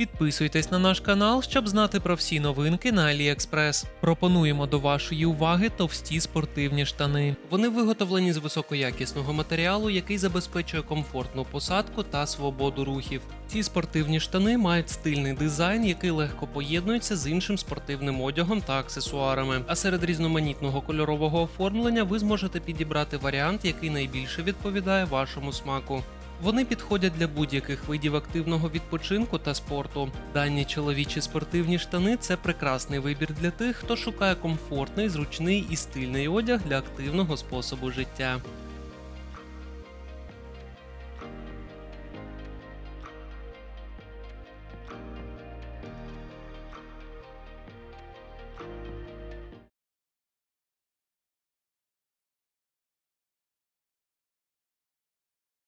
Підписуйтесь на наш канал, щоб знати про всі новинки на AliExpress. Пропонуємо до вашої уваги товсті спортивні штани. Вони виготовлені з високоякісного матеріалу, який забезпечує комфортну посадку та свободу рухів. Ці спортивні штани мають стильний дизайн, який легко поєднується з іншим спортивним одягом та аксесуарами. А серед різноманітного кольорового оформлення ви зможете підібрати варіант, який найбільше відповідає вашому смаку. Вони підходять для будь-яких видів активного відпочинку та спорту. Дані чоловічі спортивні штани це прекрасний вибір для тих, хто шукає комфортний, зручний і стильний одяг для активного способу життя.